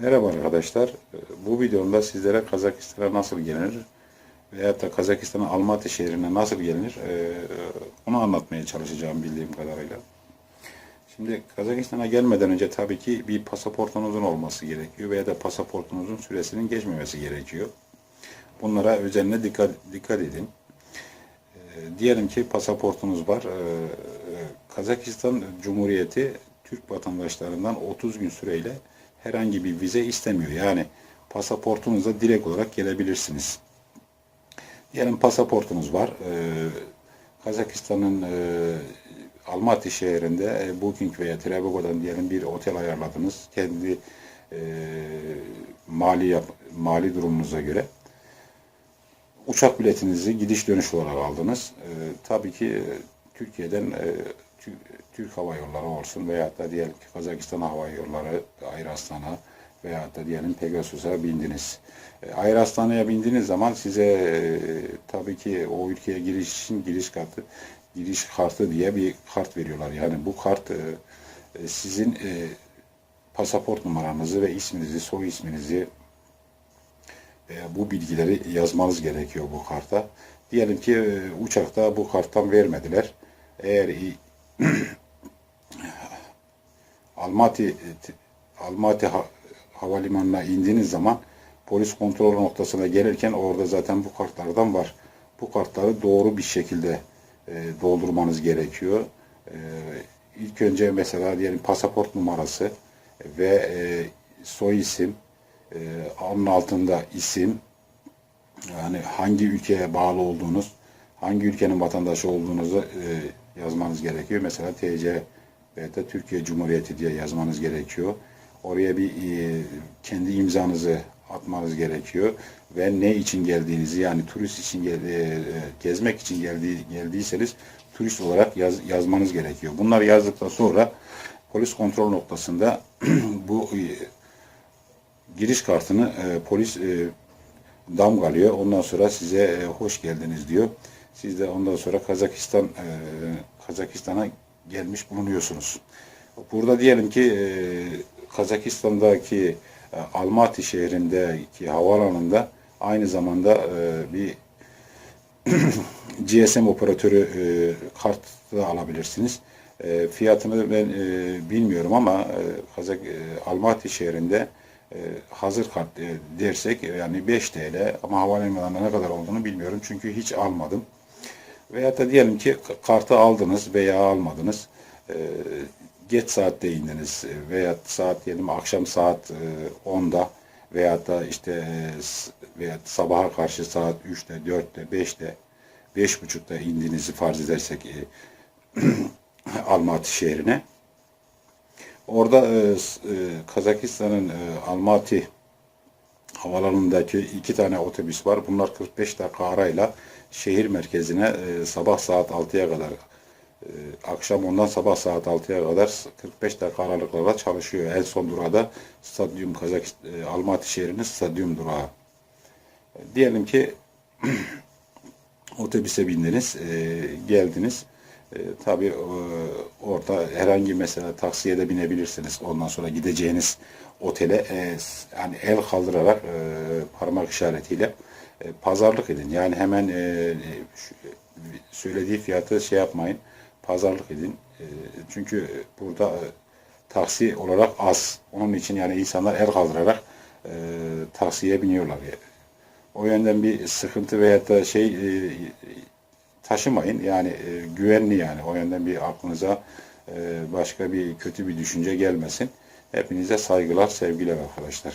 Merhaba arkadaşlar. Bu videomda sizlere Kazakistan'a nasıl gelinir veyahut da Kazakistan'ın Almaty şehrine nasıl gelinir e, onu anlatmaya çalışacağım bildiğim kadarıyla. Şimdi Kazakistan'a gelmeden önce tabii ki bir pasaportunuzun olması gerekiyor veya da pasaportunuzun süresinin geçmemesi gerekiyor. Bunlara özenle dikkat, dikkat edin. E, Diyelim ki pasaportunuz var. Kazakistan Cumhuriyeti Türk vatandaşlarından 30 gün süreyle herhangi bir vize istemiyor. Yani pasaportunuzla direkt olarak gelebilirsiniz. Diyelim pasaportunuz var. Ee, Kazakistan'ın e, Almaty şehrinde e, Booking veya Travego'dan diyelim bir otel ayarladınız. Kendi e, mali yap, mali durumunuza göre uçak biletinizi gidiş dönüş olarak aldınız. E, tabii ki e, Türkiye'den Tü- Türk Hava Yolları olsun veyahut da diyelim ki Kazakistan Hava Yolları Ayraslan'a veyahut da diyelim Pegasus'a bindiniz. E, Ayraslan'a bindiğiniz zaman size e, tabii ki o ülkeye giriş için giriş kartı giriş kartı diye bir kart veriyorlar. Yani bu kart e, sizin pasaport numaranızı ve isminizi, soy isminizi bu bilgileri yazmanız gerekiyor bu karta. Diyelim ki uçakta bu karttan vermediler. Eğer Almaty Almaty ha- havalimanına indiğiniz zaman polis kontrol noktasına gelirken orada zaten bu kartlardan var. Bu kartları doğru bir şekilde e, doldurmanız gerekiyor. E, ilk önce mesela diyelim pasaport numarası ve e, soy isim, e, onun altında isim, yani hangi ülkeye bağlı olduğunuz, hangi ülkenin vatandaşı olduğunuzu e, yazmanız gerekiyor. Mesela TC veya da Türkiye Cumhuriyeti diye yazmanız gerekiyor. Oraya bir e, kendi imzanızı atmanız gerekiyor ve ne için geldiğinizi yani turist için gel- e, e, gezmek için geldiği geldiyseniz turist olarak yaz, yazmanız gerekiyor. Bunları yazdıktan sonra polis kontrol noktasında bu e, giriş kartını e, polis e, damgalıyor. Ondan sonra size e, hoş geldiniz diyor. Siz de ondan sonra Kazakistan e, Kazakistan'a gelmiş bulunuyorsunuz. Burada diyelim ki e, Kazakistan'daki e, Almaty şehrindeki havaalanında aynı zamanda e, bir GSM operatörü e, kart da alabilirsiniz. E, fiyatını ben e, bilmiyorum ama e, Kazak e, Almaty şehrinde e, hazır kart e, dersek yani 5 TL ama havalimanında ne kadar olduğunu bilmiyorum çünkü hiç almadım. Veyahut da diyelim ki kartı aldınız veya almadınız. E, geç saatte indiniz e, veya saat diyelim akşam saat e, 10'da veyahut da işte e, veya sabaha karşı saat 3'te, 4'te, 5'te, 5.30'da indiğinizi farz edersek e, şehrine. Orada Kazakistan'ın e, havalanındaki iki tane otobüs var. Bunlar 45 dakika arayla şehir merkezine e, sabah saat 6'ya kadar e, akşam ondan sabah saat 6'ya kadar 45 dakika aralıklarla çalışıyor. En son durağı da Stadyum Kazakistan e, Almaty şehrinin stadyum durağı. E, diyelim ki otobüse bindiniz, e, geldiniz. E, tabii e, orada herhangi mesela taksiye de binebilirsiniz. Ondan sonra gideceğiniz otele e, yani el kaldırarak e, parmak işaretiyle e, pazarlık edin. Yani hemen e, söylediği fiyatı şey yapmayın. Pazarlık edin. E, çünkü burada e, taksi olarak az. Onun için yani insanlar el kaldırarak e, taksiye biniyorlar. Yani. O yönden bir sıkıntı veyahut da şey e, taşımayın. Yani e, güvenli yani. O yönden bir aklınıza e, başka bir kötü bir düşünce gelmesin. Hepinize saygılar, sevgiler arkadaşlar.